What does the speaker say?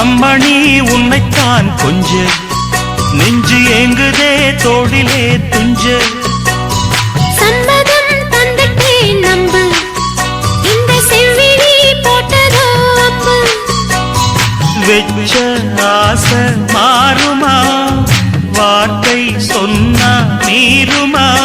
அம்மணி உன்னைத்தான் கொஞ்ச. நெஞ்சு ஏங்குதே தோடிலே துஞ்ச. வெச்ச ஆசை மாறுமா? வார்த்தை சொன்னா நீருமா?